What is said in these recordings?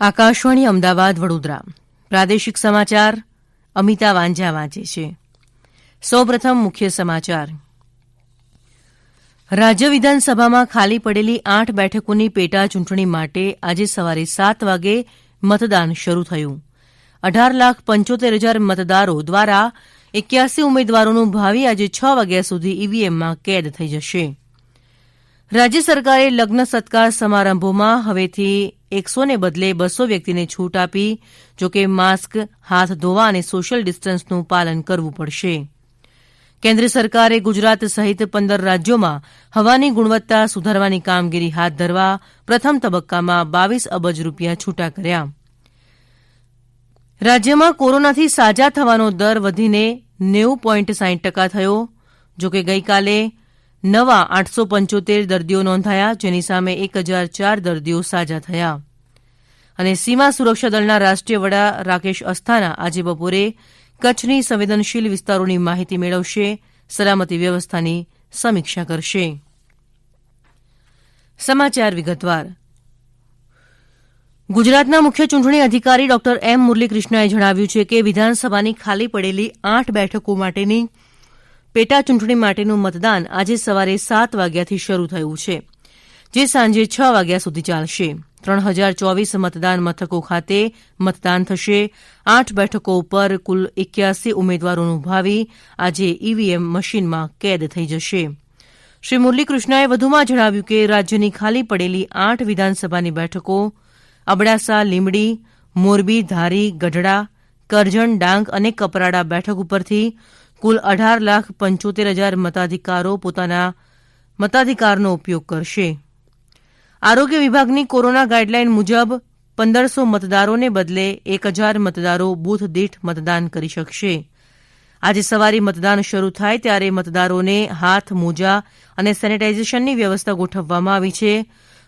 આકાશવાણી અમદાવાદ, વડોદરા. પ્રાદેશિક સમાચાર, અમિતા વાંઝા વાંચે છે. સૌપ્રથમ મુખ્ય સમાચાર. રાજ્ય વિધાનસભામાં ખાલી પડેલી આઠ બેઠકોની પેટા ચૂંટણી માટે આજે સવારે સાત વાગે મતદાન શરૂ થયું. અઢાર લાખ પંચોતેર હજાર મતદારો દ્વારા એક્યાસી ઉમેદવારોનું ભાવિ આજે છ વાગ્યા સુધી ઈવીએમમાં કેદ થઈ જશે. રાજ્ય સરકારે લગ્ન સત્કાર સમારંભોમાં હવેથી એકસો ને બદલે બસો વ્યક્તિને છૂટ આપી, જોકે માસ્ક, હાથ ધોવા અને સોશિયલ ડિસ્ટન્સનું પાલન કરવું પડશે. કેન્દ્ર સરકારે ગુજરાત સહિત પંદર રાજ્યોમાં હવાની ગુણવત્તા સુધારવાની કામગીરી હાથ ધરવા પ્રથમ તબક્કામાં બાવીસ અબજ રૂપિયા છૂટા કર્યા. રાજ્યમાં કોરોનાથી સાજા થવાનો દર વધીને નેવું પોઈન્ટ સાઇઠ ટકા થયો, જોકે ગઈકાલે નવા આઠસો પંચોતેર દર્દીઓ નોંધાયા, જેની સામે એક હજાર ચાર દર્દીઓ સાજા થયા. અને સીમા સુરક્ષા દળના રાષ્ટ્રીય વડા રાકેશ અસ્થાના આજે બપોરે કચ્છની સંવેદનશીલ વિસ્તારોની માહિતી મેળવશે, સલામતી વ્યવસ્થાની સમીક્ષા કરશે. સમાચાર વિગતવાર. ગુજરાતના મુખ્ય ચૂંટણી અધિકારી ડોક્ટર એમ મુરલીકૃષ્ણાએ જણાવ્યું છે કે વિધાનસભાની ખાલી પડેલી આઠ બેઠકો માટેની પેટા ચૂંટણી માટેનું મતદાન આજે સવારે સાત વાગ્યાથી શરૂ થયું છે, જે સાંજે છ વાગ્યા સુધી ચાલશે. ત્રણ હજાર ચોવીસ મતદાન મથકો ખાતે મતદાન થશે. આઠ બેઠકો ઉપર કુલ એક્યાસી ઉમેદવારોનું ભાવિ આજે ઈવીએમ મશીનમાં કેદ થઈ જશે. શ્રી મુરલીકૃષ્ણાએ વધુમાં જણાવ્યું કે રાજ્યની ખાલી પડેલી આઠ વિધાનસભાની બેઠકો અબડાસા, લીંબડી, મોરબી, ધારી, ગઢડા, કરજણ, ડાંગ અને કપરાડા બેઠક ઉપરથી કુલ અઢાર લાખ પંચોતેર હજાર મતાધિકારો પોતાના મતાધિકારનો ઉપયોગ કરશે. આરોગ્ય વિભાગની કોરોના ગાઇડલાઇન મુજબ પંદરસો મતદારોને બદલે એક હજાર મતદારો બુથ દીઠ મતદાન કરી શકશે. આજે સવારે મતદાન શરૂ થાય ત્યારે મતદારોને હાથ, મોજા અને સેનેટાઇઝેશનની વ્યવસ્થા ગોઠવવામાં આવી છે.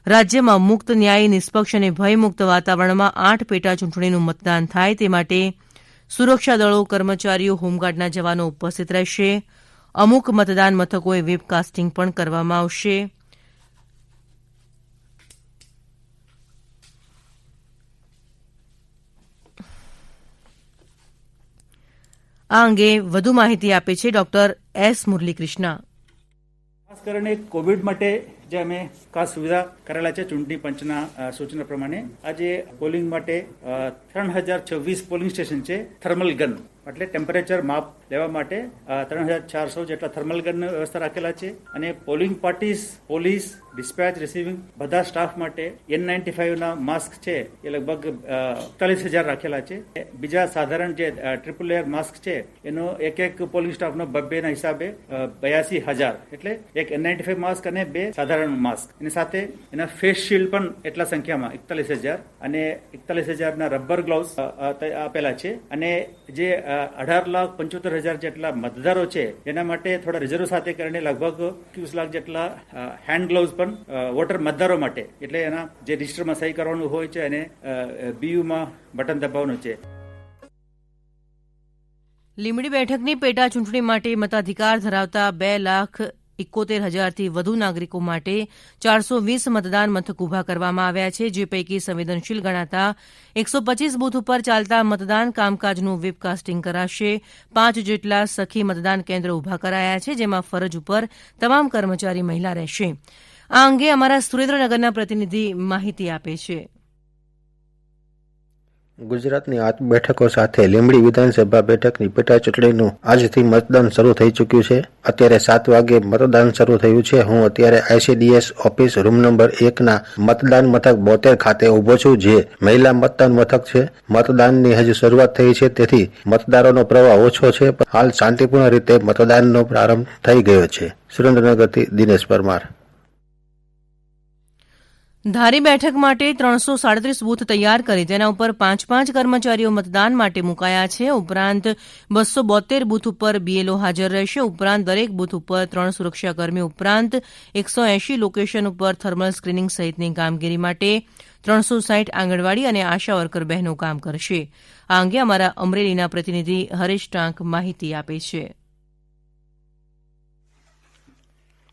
રાજ્યમાં મુક્ત ન્યાયી, નિષ્પક્ષ અને ભયમુક્ત વાતાવરણમાં આઠ પેટા ચૂંટણીનું મતદાન થાય તે માટે સુરક્ષા દળો, કર્મચારીઓ, હોમગાર્ડના જવાનો ઉપસ્થિત રહેશે. અમુક મતદાન મથકોએ વેબકાસ્ટિંગ પણ કરવામાં આવશે. આ અંગે વધુ માહિતી આપે છે ડોક્ટર એસ મુરલીકૃષ્ણ. ખાસ કરીને કોવિડ માટે જે અમે ખાસ સુવિધા કરેલા છે ચૂંટણી પંચના સૂચના પ્રમાણે. આજે પોલિંગ માટે ત્રણ હજાર છવ્વીસ પોલિંગ સ્ટેશન છે થર્મલ ગન. એટલે ટેમ્પરેચર માપ લેવા માટે ત્રણ હજાર ચારસો જેટલા થર્મલ ગનની વ્યવસ્થા રાખેલા છે. અને polling parties police dispatch receiving બધા સ્ટાફ માટે એન નાઇન્ટી ફાઇવના માસ્ક છે, એ લગભગ એકતાલીસ હજાર રાખેલા છે. બીજા સાધારણ જે ટ્રિપલ લેયર માસ્ક છે, એનો એક એક પોલિંગ સ્ટાફનો બબ્બેના હિસાબે બયાસી હજાર. એટલે એક એન નાઇન્ટી ફાઈવ માસ્ક અને બે સાધારણ માસ્ક એની સાથે એના ફેસ શિલ્ડ પણ એટલા સંખ્યામાં, એકતાલીસ હજાર. અને એકતાલીસ હજારના રબર ગ્લોવ્સ આપેલા છે. અને જે અઢાર લાખ પંચોતેર હજાર જેટલા મતદારો છે, એના માટે થોડા રિઝર્વ સાથે કરીને લગભગ એકવીસ લાખ જેટલા હેન્ડ ગ્લોવ્સ પણ વોટર મતદારો માટે. એટલે એના જે રજિસ્ટરમાં સહી કરવાનું હોય છે અને બીયુમાં બટન દબાવવાનું છે. લીમડી બેઠકની પેટા ચૂંટણી માટે મતાધિકાર ધરાવતા બે લાખ ઇકોતેર હજારથી વધુ નાગરિકો માટે ચારસો વીસ મતદાન મથક ઊભા કરવામાં આવ્યા છે, જે પૈકી સંવેદનશીલ ગણાતા એકસો પચીસ બુથ ઉપર ચાલતા મતદાન કામકાજનું વેબકાસ્ટિંગ કરાશે. પાંચ જેટલા સખી મતદાન કેન્દ્ર ઊભા કરાયા છે, જેમાં ફરજ ઉપર તમામ કર્મચારી મહિલા રહેશે. આ અંગે અમારા સુરેન્દ્રનગરના પ્રતિનિધિ માહિતી આપે છે. ગુજરાતની આઠ બેઠકો સાથે લીંબડી વિધાનસભા બેઠકની પેટા ચૂંટણીનું આજથી મતદાન શરૂ થઈ ચૂક્યું છે. અત્યારે સાત વાગે મતદાન શરૂ થયું છે. હું અત્યારે આઈસીડીએસ ઓફિસ રૂમ નંબર એકના મતદાન મથક બોતેર ખાતે ઊભો છું, જે મહિલા મતદાન મથક છે. મતદાનની હજી શરૂઆત થઈ છે, તેથી મતદારોનો પ્રવાહ ઓછો છે હાલ શાંતિપૂર્ણ રીતે મતદાનનો પ્રારંભ થઈ ગયો છે. સુરેન્દ્રનગરથી દિનેશ પરમાર. ધારી બેઠક માટે ત્રણસો સાડત્રીસ બૂથ તૈયાર કરી તેના ઉપર પાંચ પાંચ કર્મચારીઓ મતદાન માટે મુકાયા છે. ઉપરાંત બસો બોતેર બૂથ ઉપર બીએલઓ હાજર રહેશે. ઉપરાંત દરેક બૂથ ઉપર ત્રણ સુરક્ષાકર્મી ઉપરાંત એકસો એંશી લોકેશન ઉપર થર્મલ સ્ક્રીનિંગ સહિતની કામગીરી માટે ત્રણસો સાઠ આંગણવાડી અને આશા વર્કર બહેનો કામ કરશે. આ અંગે અમારા અમરેલીના પ્રતિનિધિ હરેશ ટાંક માહિતી આપે છે.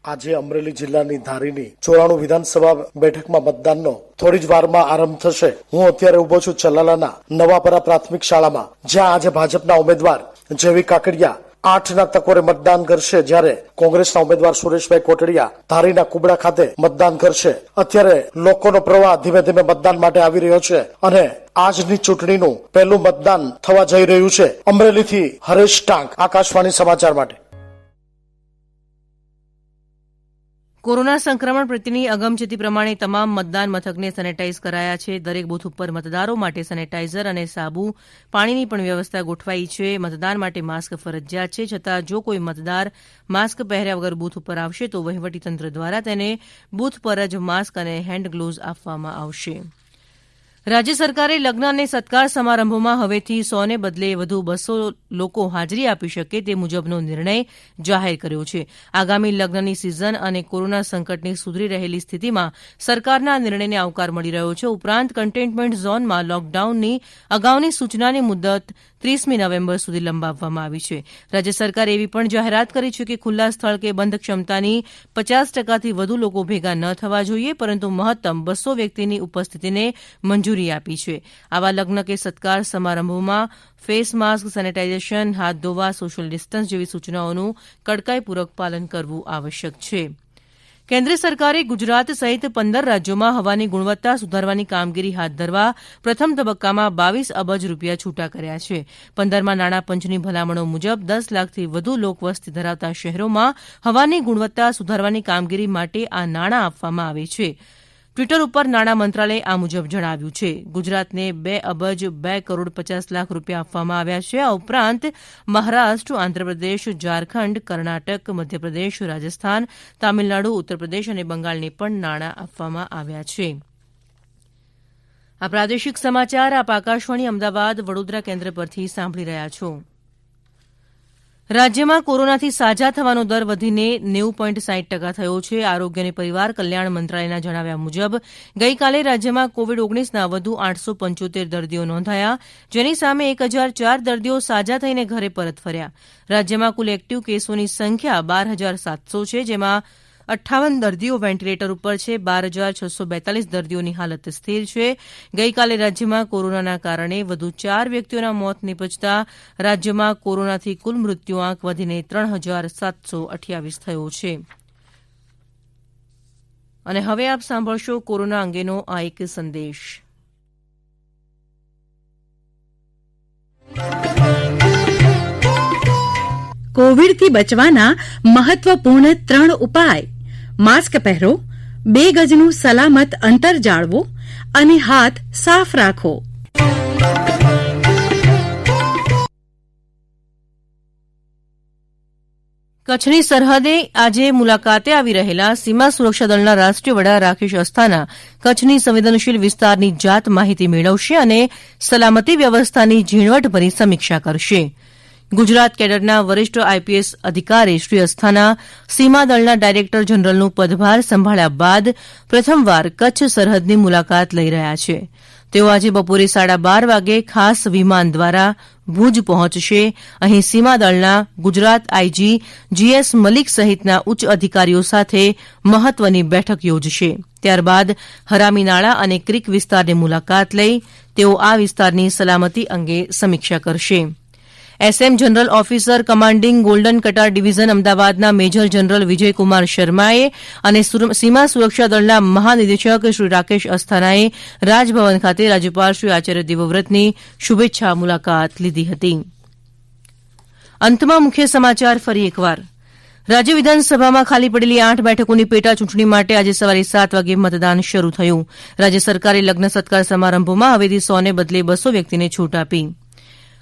આજે અમરેલી જિલ્લાની ધારીની ચોરાણું વિધાનસભા બેઠકમાં મતદાનનો થોડી જ વારમાં આરંભ થશે. હું અત્યારે ઊભો છું ચલાલાના નવાપરા પ્રાથમિક શાળામાં, જ્યાં આજે ભાજપના ઉમેદવાર જેવી કાકડિયા આઠના તકોરે મતદાન કરશે, જ્યારે કોંગ્રેસના ઉમેદવાર સુરેશભાઈ કોટડિયા ધારીના કુબડા ખાતે મતદાન કરશે. અત્યારે લોકોનો પ્રવાહ ધીમે ધીમે મતદાન માટે આવી રહ્યો છે અને આજની ચૂંટણીનું પહેલું મતદાન થવા જઈ રહ્યું છે. અમરેલીથી હરેશ ટાંક, આકાશવાણી સમાચાર માટે. કોરોના સંક્રમણ પ્રત્યેની અગમચેતી પ્રમાણે તમામ મતદાન મથકને સેનેટાઇઝ કરાયા છે. દરેક બૂથ ઉપર મતદારો માટે સેનેટાઇઝર અને સાબુ પાણીની પણ વ્યવસ્થા ગોઠવાઈ છે. મતદાન માટે માસ્ક ફરજિયાત છે. છતાં જો કોઈ મતદાર માસ્ક પહેર્યા વગર બૂથ ઉપર આવશે તો વહીવટીતંત્ર દ્વારા તેને બૂથ પર જ માસ્ક અને હેન્ડ ગ્લોવ્સ આપવામાં આવશે. રાજ્ય સરકારે લગ્ન અને સત્કાર સમારંભોમાં હવેથી સોને બદલે વધુ બસો લોકો હાજરી આપી શકે તે મુજબનો નિર્ણય જાહેર કર્યો છે. આગામી લગ્નની સિઝન અને કોરોના સંકટની સુધરી રહેલી સ્થિતિમાં સરકારના નિર્ણયને આવકાર મળી રહ્યો છે. ઉપરાંત કન્ટેનમેન્ટ ઝોનમાં લોકડાઉનની અગાઉની સૂચનાની મુદત ત્રીસમી નવેમ્બર સુધી લંબાવવામાં આવી છે. રાજ્ય સરકારે એવી પણ જાહેરાત કરી છે કે ખુલ્લા સ્થળ કે બંધ ક્ષમતાની પચાસ ટકાથી વધુ લોકો ભેગા ન થવા જોઈએ, પરંતુ મહત્તમ બસો વ્યક્તિની ઉપસ્થિતિને મંજૂરી આપી છે. આવા લગ્ન કે સત્કાર સમારંભોમાં ફેસ માસ્ક, સેનેટાઇઝેશન, હાથ ધોવા, સોશિયલ ડિસ્ટન્સ જેવી સૂચનાઓનું કડકાઈપૂર્વક પાલન કરવું આવશ્યક છે. કેન્દ્ર સરકારે ગુજરાત સહિત પંદર રાજ્યોમાં હવાની ગુણવત્તા સુધારવાની કામગીરી હાથ ધરવા પ્રથમ તબક્કામાં બાવીસ અબજ રૂપિયા છૂટા કર્યા છે. પંદરમાં નાણાં પંચની ભલામણો મુજબ દસ લાખથી વધુ લોકવસ્તી ધરાવતા શહેરોમાં હવાની ગુણવત્તા સુધારવાની કામગીરી માટે આ નાણાં આપવામાં આવે છે. ટ્વીટર ઉપર નાણાં મંત્રાલયે આ મુજબ જણાવ્યું છે. ગુજરાતને બે અબજ બે કરોડ પચાસ લાખ રૂપિયા આપવામાં આવ્યા છે. આ ઉપરાંત મહારાષ્ટ્ર, આંધ્રપ્રદેશ, ઝારખંડ, કર્ણાટક, મધ્યપ્રદેશ, રાજસ્થાન, તામિલનાડુ, ઉત્તરપ્રદેશ અને બંગાળને પણ નાણાં આપવામાં આવ્યા છે. આ પ્રાદેશિક સમાચાર આપ આકાશવાણી અમદાવાદ વડોદરા કેન્દ્ર પરથી સાંભળી રહ્યા છો. રાજ્યમાં કોરોનાથી સાજા થવાનો દર વધીને નેવું પોઇન્ટ સાઈઠ ટકા થયો છે. આરોગ્ય અને પરિવાર કલ્યાણ મંત્રાલયના જણાવ્યા મુજબ, ગઈકાલે રાજ્યમાં કોવિડ ઓગણીસના વધુ આઠસો પંચોતેર દર્દીઓ નોંધાયા, જેની સામે એક હજાર ચાર દર્દીઓ સાજા થઈને ઘરે પરત ફર્યા. રાજ્યમાં કુલ એક્ટિવ કેસોની સંખ્યા બાર હજાર સાતસો છે, જેમાં અઠ્ઠાવન દર્દીઓ વેન્ટિલેટર ઉપર છે, બાર હજાર છસો બેતાલીસ દર્દીઓની હાલત સ્થિર છે. ગઈકાલે રાજ્યમાં કોરોનાના કારણે વધુ ચાર વ્યક્તિઓના મોત નીપજતા રાજ્યમાં કોરોનાથી કુલ મૃત્યુઆંક વધીને ત્રણ હજાર સાતસો અઠ્યાવીસ થયો છે. અને હવે આપ સાંભળશો કોરોના અંગેનો આ એક સંદેશ. કોવિડથી બચવાના મહત્વપૂર્ણ ત્રણ ઉપાય માસ્ક પહેરો, બે ગજનું સલામત અંતર જાળવો અને હાથ સાફ રાખો. કચ્છની સરહદે આજે મુલાકાતે આવી રહેલા સીમા સુરક્ષા દળના રાષ્ટ્રીય વડા રાકેશ અસ્થાના કચ્છની સંવેદનશીલ વિસ્તારની જાત માહિતી મેળવશે અને સલામતી વ્યવસ્થાની ઝીણવટભરી સમીક્ષા કરશે. ગુજરાત કેડરના વરિષ્ઠ આઈપીએસ અધિકારી શ્રી અસ્થાના સીમાદળના ડાયરેક્ટર જનરલનું પદભાર સંભાળ્યા બાદ પ્રથમવાર કચ્છ સરહદની મુલાકાત લઈ રહ્યા છે. તેઓ આજે બપોરે સાડા બાર વાગે ખાસ વિમાન દ્વારા ભુજ પહોંચશે. અહીં સીમાદળના ગુજરાત આઈજી જીએસ મલિક સહિતના ઉચ્ચ અધિકારીઓ સાથે મહત્વની બેઠક યોજશે. ત્યારબાદ હરામીનાળા અને ક્રિક વિસ્તારની મુલાકાત લઈ તેઓ આ વિસ્તારની સલામતી અંગે સમીક્ષા કરશે. SM general officer commanding golden Katar division અમદાવાદના મેજર જનરલ વિજયકુમાર શર્માએ અને સીમા સુરક્ષા દળના મહાનિદેશક શ્રી રાકેશ અસ્થાનાએ રાજભવન ખાતે રાજ્યપાલ શ્રી આચાર્ય દેવવ્રતની શુભેચ્છા મુલાકાત લીધી હતી. અંતમાં મુખ્ય સમાચાર ફરી એકવાર. રાજ્ય વિધાનસભામાં ખાલી પડેલી આઠ બેઠકોની પેટા ચૂંટણી માટે આજે સવારે સાત વાગે મતદાન શરૂ થયું. રાજ્ય સરકારે લગ્ન સત્કાર સમારંભોમાં હવેથી સોને બદલે બસો વ્યક્તિને છૂટ આપી.